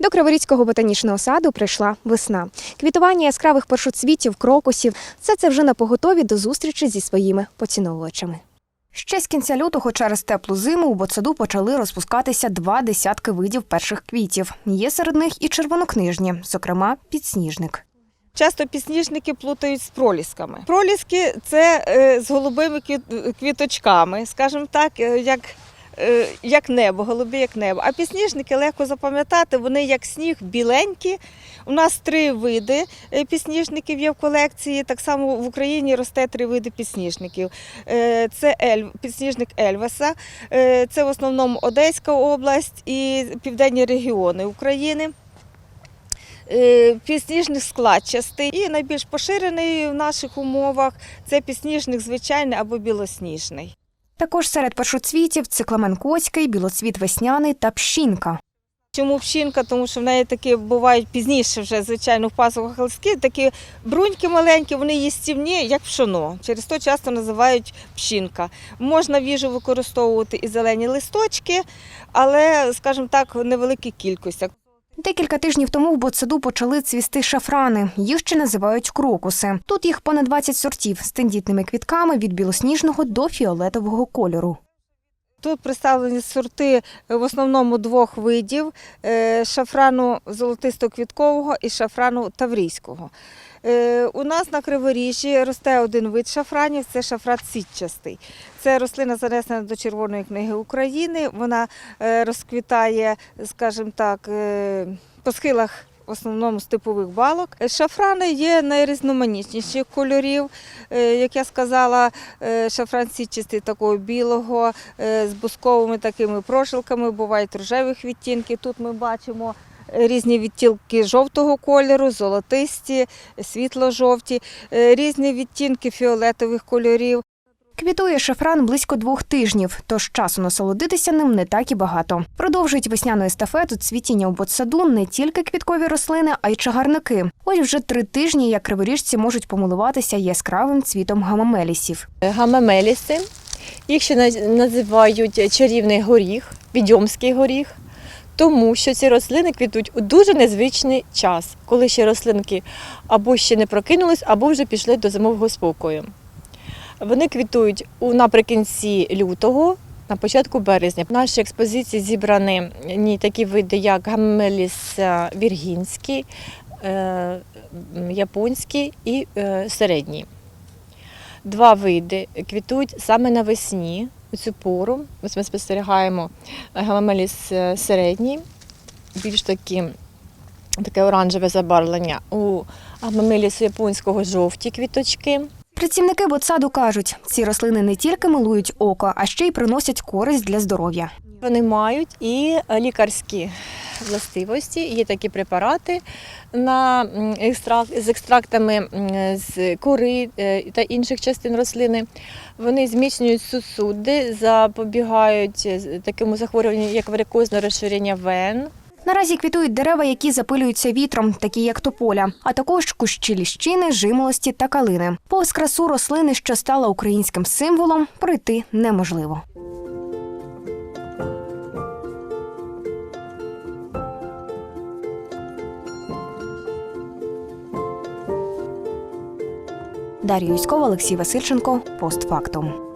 До Криворізького ботанічного саду прийшла весна. Квітування яскравих першоцвітів, крокусів – все це вже на поготові до зустрічі зі своїми поціновувачами. Ще з кінця лютого через теплу зиму у ботсаду почали розпускатися два десятки видів перших квітів. Є серед них і червонокнижні, зокрема підсніжник. Часто підсніжники плутають з пролісками. Проліски це е, з голубими квіт- квіточками, скажімо так, е, як, як небо, голубі як небо. А підсніжники легко запам'ятати, вони як сніг біленькі. У нас три види е, підсніжників є в колекції. Так само в Україні росте три види підсніжників. Е, Це ель, підсніжник Ельвеса, е, це в основному Одеська область і південні регіони України. Е, Підсніжник складчастий і найбільш поширений в наших умовах це підсніжник звичайний або білосніжний. Також серед першоцвітів цикламен коцький, білоцвіт весняний та пщінка. Чому пщінка? Тому що в неї такі бувають пізніше, вже звичайно в пасовах листки, такі бруньки маленькі, вони їстівні, як пшоно. Через то часто називають пщінка. Можна в їжу використовувати і зелені листочки, але, скажімо так, в невеликих кількостях. Декілька тижнів тому в ботсаду почали цвісти шафрани. Їх ще називають крокуси. Тут їх понад 20 сортів з тендітними квітками від білосніжного до фіолетового кольору. Тут представлені сорти в основному двох видів: е, шафрану золотисто-квіткового і шафрану таврійського. Е, У нас на Криворіжжі росте один вид шафранів це шафрат сітчастий. Це рослина занесена до Червоної книги України. Вона е, розквітає, скажімо так, е, по схилах. В основному степових балок. Шафрани є найрізноманітніших кольорів. Як я сказала, шафран сітчастий такого білого, з бусковими такими прожилками, бувають рожевих відтінків. Тут ми бачимо різні відтінки жовтого кольору, золотисті, світло-жовті, е, різні відтінки фіолетових кольорів. Квітує шафран близько двох тижнів, тож часу насолодитися ним не так і багато. Продовжують весняну естафету цвітіння у ботсаду не тільки квіткові рослини, а й чагарники. Ось вже три тижні, як криворіжці можуть помилуватися яскравим цвітом гамамелісів. гамамеліси. Їх ще називають чарівний горіх, відьомський горіх, тому що ці рослини квітуть у дуже незвичний час, коли ще рослинки або ще не прокинулись, або вже пішли до зимового спокою. Вони квітують у наприкінці лютого, на початку березня. В нашій експозиції зібрані такі види, як гамеліс е, віргінський, е, японський і е, середній. Два види квітують саме навесні у цю пору. Ось ми спостерігаємо гамамеліс е, середній, більш такі, таке оранжеве забарвлення. У гамамелісу японського жовті квіточки. Працівники ботсаду кажуть, ці рослини не тільки милують око, а ще й приносять користь для здоров'я. Вони мають і лікарські властивості. Є такі препарати на екстракт, з екстрактами з кори е, та інших частин рослини. Вони зміцнюють сусуди, запобігають е, такому захворюванню, як варикозне розширення вен. Наразі квітують дерева, які запилюються вітром, такі як тополя, а також кущі ліщини, жимолості та калини. Повз красу рослини, що стала українським символом, пройти неможливо. Дар'я Юськова, Олексій Васильченко, постфактум.